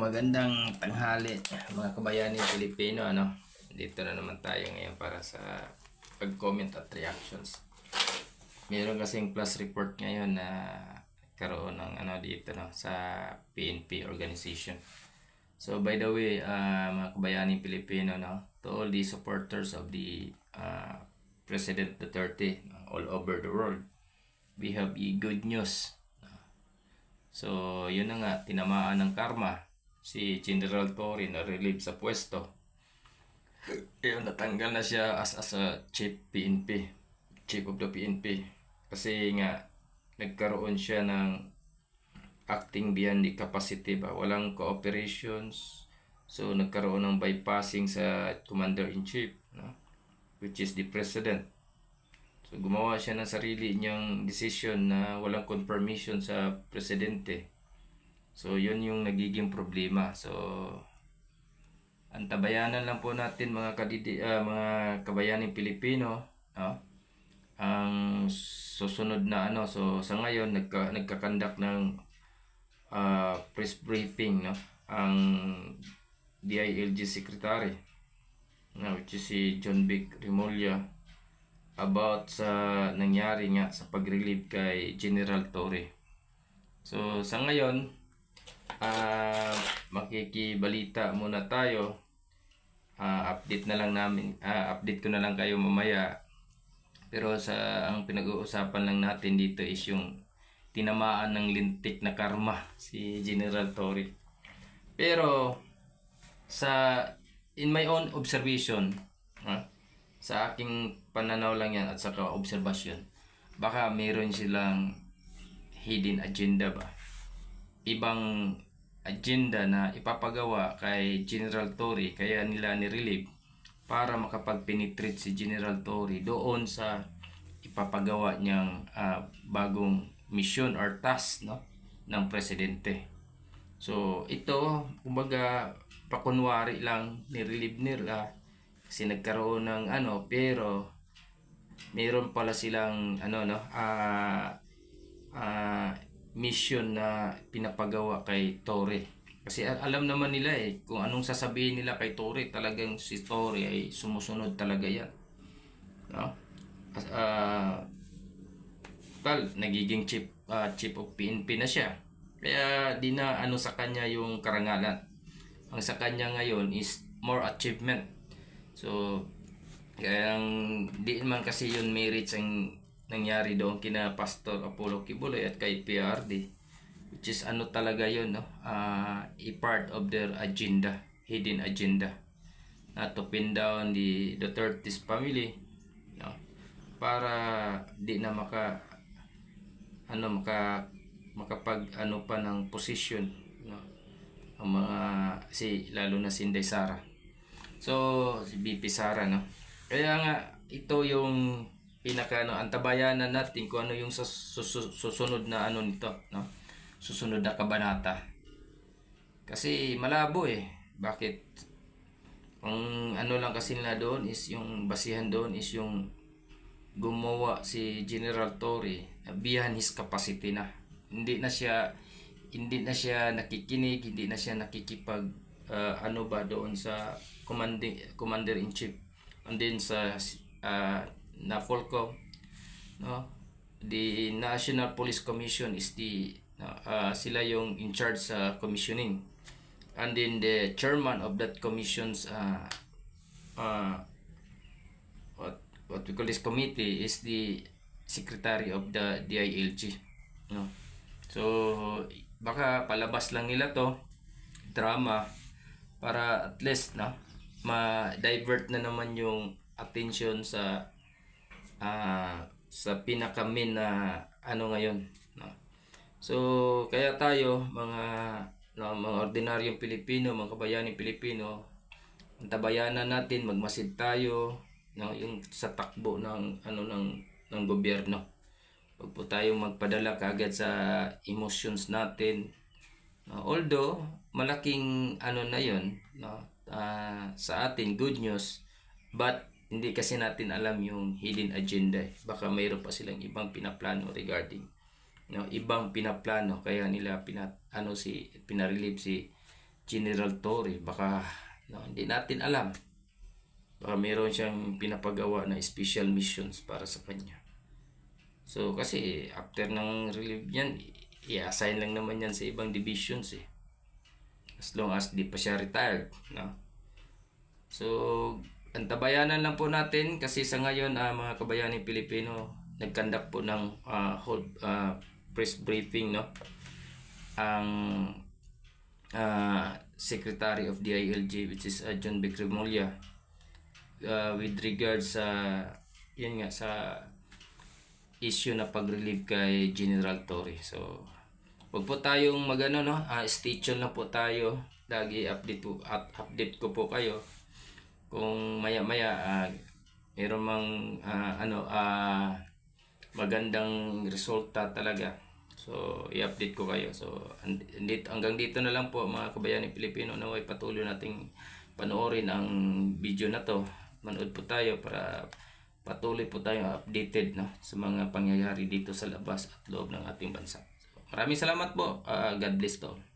magandang tanghali mga kabayani Pilipino ano. Dito na naman tayo ngayon para sa pag-comment at reactions. Meron kasing plus report ngayon na karoon ng ano dito no sa PNP organization. So by the way, uh, mga kabayani Pilipino no, to all the supporters of the uh, President Duterte all over the world, we have a good news. So, yun na nga, tinamaan ng karma si General Torre na relieve sa pwesto. Yun, natanggal na siya as, as a chief PNP, chief of the PNP. Kasi nga, nagkaroon siya ng acting beyond the capacity ba, walang cooperations. So, nagkaroon ng bypassing sa commander-in-chief, no? which is the president. So gumawa siya ng sarili niyang decision na walang confirmation sa presidente. So yun yung nagiging problema. So antabayanan lang po natin mga kadidi ah, mga kabayaning Pilipino, no? Ang susunod na ano, so sa ngayon nagka nagkakandak ng ah, press briefing, no? Ang DILG secretary, no, which is si John Vic Remulla about sa nangyari nga sa pag-relieve kay General Torre. So sa ngayon, ah makikibalita muna tayo. Ah, update na lang namin, ah, update ko na lang kayo mamaya. Pero sa ang pinag-uusapan lang natin dito is yung tinamaan ng lintik na karma si General Torre. Pero sa in my own observation, ha, sa aking pananaw lang yan at saka obserbasyon, baka meron silang hidden agenda ba? Ibang agenda na ipapagawa kay General Torre kaya nila ni-relieve para makapag-penetrate si General Torre doon sa ipapagawa niyang ah, bagong mission or task no ng presidente. So ito kumbaga pakunwari lang ni-relieve nila kasi nagkaroon ng ano pero meron pala silang ano no ah ah, mission na pinapagawa kay Torre kasi alam naman nila eh kung anong sasabihin nila kay Torre talagang si Torre ay sumusunod talaga yan. No? Ah tal nagiging chief ah, chief of PNP na siya. Kaya di na ano sa kanya yung karangalan. Ang sa kanya ngayon is more achievement. So, kaya di man kasi yun merits ang nangyari doon kina Pastor Apollo Kibuloy at kay PRD which is ano talaga yun no? Ah, a part of their agenda hidden agenda. Na to pin down the Duterte's family no? Para di na maka ano maka makapag ano pa ng position no? Ang mga si lalo na si Inday Sara. So, si BP Sara, no? Kaya nga, ito yung pinaka, ano, antabayanan natin kung ano yung sus- sus- susunod na ano nito, no? Susunod na kabanata. Kasi malabo eh. Bakit? Ang ano lang kasi nila doon is yung basihan doon is yung gumawa si General Torre beyond his capacity na. Hindi na siya hindi na siya nakikinig, hindi na siya nakikipag uh, ano ba doon sa commanding commander in chief and then sa uh, na Folcom no? The National Police Commission is the uh, sila yung in charge sa commissioning. And then the chairman of that commission's uh, uh, what what we call this committee is the secretary of the DILG no? So baka palabas lang nila to drama para at least no ma-divert na naman yung attention sa ah sa pinaka main na ano ngayon no? So kaya tayo mga no, mga ordinaryong Pilipino mga kabayaning Pilipino antabayanan natin magmasid tayo no yung sa takbo ng ano ng ng gobyerno. Huwag po tayong magpadala kagad sa emotions natin although malaking ano na yon no? Ah, sa atin good news but hindi kasi natin alam yung hidden agenda baka mayroon pa silang ibang pinaplano regarding no ibang pinaplano kaya nila pina ano si pinarelieve si General Torre. Baka no, hindi natin alam. Baka meron siyang pinapagawa na special missions para sa kanya. So kasi after ng relieve niyan, i-assign lang naman yan sa ibang divisions eh. As long as di pa siya retired, no? So, antabayanan lang po natin kasi sa ngayon ah, mga kabayani Pilipino nagkandak po ng ah, hold, ah, press briefing no ang ah, Secretary of the ILG which is ah, John B. Cremolya ah, with regards sa yan nga sa issue na pag-relieve kay General Torre. So, wag po tayong magano no, ah, stay tuned lang po tayo. Lagi update po up, update ko po kayo kung maya-maya ah, meron mang ah, ano ah, magandang resulta talaga. So, i-update ko kayo. So, and- dito, hanggang dito na lang po mga kabayani Pilipino na way patuloy nating panoorin ang video na to. Manood po tayo para patuloy po tayo updated no, sa mga pangyayari dito sa labas at loob ng ating bansa. So, maraming salamat po. Ah, God bless to all.